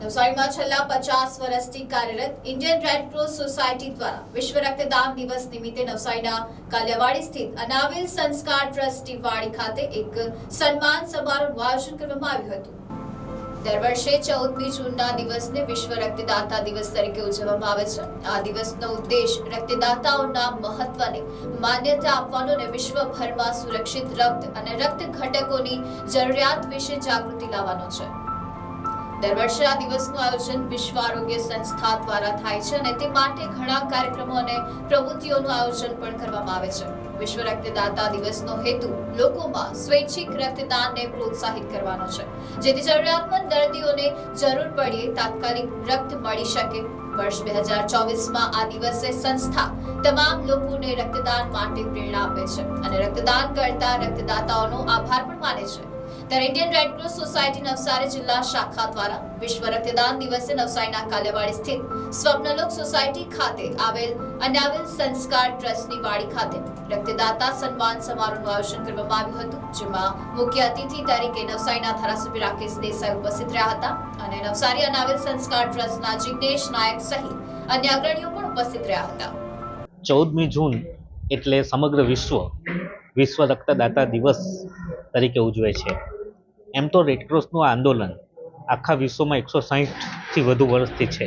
નવસારીમાં છેલ્લા પચાસ વર્ષથી કાર્યરત ઇન્ડિયન રેડ સોસાયટી દ્વારા વિશ્વ રક્તદાન દિવસ નિમિત્તે નવસારીના કાલિયાવાડી સ્થિત અનાવિલ સંસ્કાર ટ્રસ્ટી વાડી ખાતે એક સન્માન સમારોહનું આયોજન કરવામાં આવ્યું હતું. દર વર્ષે ચૌદમી જૂનના દિવસને વિશ્વ રક્તદાતા દિવસ તરીકે ઉજવવામાં આવે છે. આ દિવસનો ઉદ્દેશ રક્તદાતાઓના મહત્વને માન્યતા આપવાનો અને વિશ્વભરમાં સુરક્ષિત રક્ત અને રક્ત ઘટકોની જરૂરિયાત વિશે જાગૃતિ લાવવાનો છે. દર વર્ષે આ દિવસનું આયોજન વિશ્વ આરોગ્ય સંસ્થા દ્વારા થાય છે અને તે માટે ઘણા કાર્યક્રમો અને પ્રવૃત્તિઓનું આયોજન પણ કરવામાં આવે છે. વિશ્વ રક્તદાતા દિવસનો હેતુ લોકોમાં સ્વૈચ્છિક રક્તદાનને પ્રોત્સાહિત કરવાનો છે. જેથી જરૂરિયાતમંદ દર્દીઓને જરૂર પડે તાત્કાલિક રક્ત મળી શકે. વર્ષ બે હજાર ચોવીસમાં આ દિવસે સંસ્થા તમામ લોકોને રક્તદાન માટે પ્રેરણા આપે છે અને રક્તદાન કરતા રક્તદાતાઓનો આભાર પણ માને છે. ત્યારે ઇન્ડિયન રેડક્રોસ સોસાયટી નવસારી જિલ્લા શાખા દ્વારા વિશ્વ રક્તદાન દિવસે નવસારીના કાલેવાડી સ્થિત સ્વપ્નલોક સોસાયટી ખાતે આવેલ અનાવેલ સંસ્કાર ટ્રસ્ટની વાડી ખાતે રક્તદાતા સન્માન સમારોહનું આયોજન કરવામાં આવ્યું હતું, જેમાં મુખ્ય અતિથિ તરીકે નવસારીના ધારાસભ્ય રાકેશ દેસાઈ ઉપસ્થિત રહ્યા હતા અને નવસારી અનાવિલ સંસ્કાર ટ્રસ્ટના જિગ્નેશ નાયક સહિત અન્ય અગ્રણીઓ પણ ઉપસ્થિત રહ્યા હતા. ચૌદમી જૂન એટલે સમગ્ર વિશ્વ વિશ્વ રક્તદાતા દિવસ તરીકે ઉજવે છે. એમ તો રેડક્રોસનું આંદોલન આખા વિશ્વમાં એકસો સાહીઠથી વધુ વર્ષથી છે.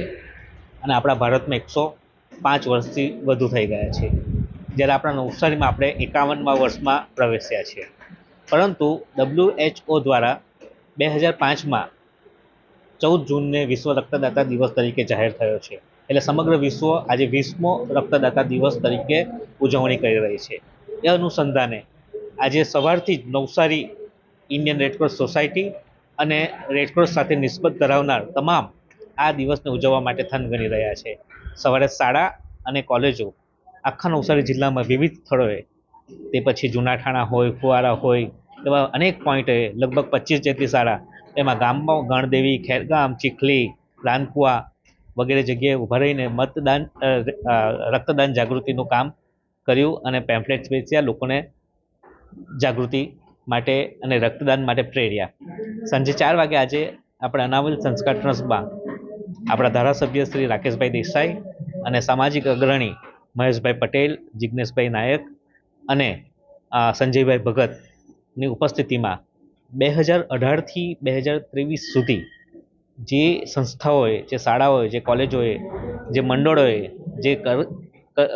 અને આપણા ભારતમાં એકસો પાંચ વર્ષથી વધુ થઈ ગયા છે. જ્યારે આપણા નવસારીમાં આપણે એકાવનમાં વર્ષમાં પ્રવેશ્યા છીએ. પરંતુ ડબલ્યુ એચ ઓ દ્વારા બે હજાર પાંચમાં ચૌદ જૂનને વિશ્વ રક્તદાતા દિવસ તરીકે જાહેર થયો છે. એટલે સમગ્ર વિશ્વ આજે વીસમો રક્તદાતા દિવસ તરીકે ઉજવણી કરી રહી છે. એ અનુસંધાને આજે સવારથી જ Navsari Indian red cross society અને રેડક્રોસ સાથે નિસ્બત ધરાવનાર તમામ આ દિવસને ઉજવવા માટે થન ગણી રહ્યા છે. સવારે શાળા અને કોલેજો આખા નવસારી જિલ્લામાં વિવિધ સ્થળોએ, તે પછી જૂનાઠાણા હોય, ફુવારા હોય, એવા અનેક પોઈન્ટે લગભગ પચીસ જેટલી શાળા, એમાં ગામમાં ગણદેવી, ખેરગામ, ચીખલી, રાનકુવા વગેરે જગ્યાએ ઊભા રહીને મતદાન રક્તદાન જાગૃતિનું કામ કર્યું અને પેમ્ફલેટ્સ વેચ્યા લોકોને જાગૃતિ માટે અને રક્તદાન માટે પ્રેર્યા. સાંજે ચાર વાગે આજે આપણે અનાવલ સંસ્કાર ટ્રસ્ટમાં આપણા ધારાસભ્ય શ્રી રાકેશભાઈ દેસાઈ અને સામાજિક અગ્રણી મહેશભાઈ પટેલ જિજ્ઞેશભાઈ નાયક અને સંજયભાઈ ભગતની ઉપસ્થિતિમાં બે હજાર અઢારથી બે હજાર ત્રેવીસ સુધી જે સંસ્થાઓએ, જે શાળાઓએ, જે કોલેજોએ, જે મંડળોએ, જે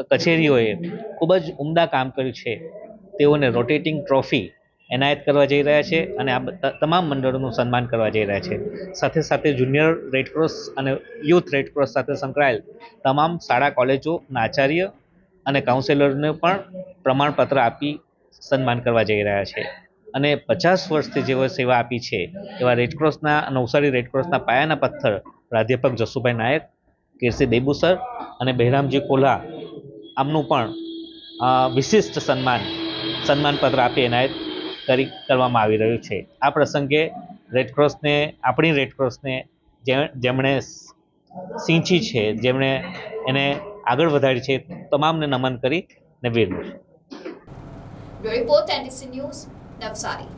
કચેરીઓએ ખૂબ જ ઉમદા કામ કર્યું છે. તેઓને રોટેટિંગ ટ્રોફી એનાયત કરવા જઈ રહ્યા છે અને આ તમામ મંડળોનું સન્માન કરવા જઈ રહ્યા છે. સાથે સાથે જુનિયર રેડક્રોસ અને યુથ રેડક્રોસ સાથે સંકળાયેલ તમામ શાળા કોલેજોના આચાર્ય અને કાઉન્સેલરને પણ પ્રમાણપત્ર આપી સન્માન કરવા જઈ રહ્યા છે. અને પચાસ વર્ષથી જેઓ સેવા આપી છે એવા રેડક્રોસના નવસારી રેડક્રોસના પાયાના પથ્થર પ્રાધ્યાપક જસુભાઈ નાયક કીર્તિ દેબુસર અને બહેરામજી કોલ્હા આમનું પણ વિશિષ્ટ સન્માન સન્માનપત્ર આપી એનાયત કરી કરવામાં આવી રહ્યું છે. આ પ્રસંગે રેડક્રોસને આપણી રેડક્રોસને જેમણે સિંચી છે, જેમણે એને આગળ વધારી છે, તમામને નમન કરી ને Veer report NDC news Navsari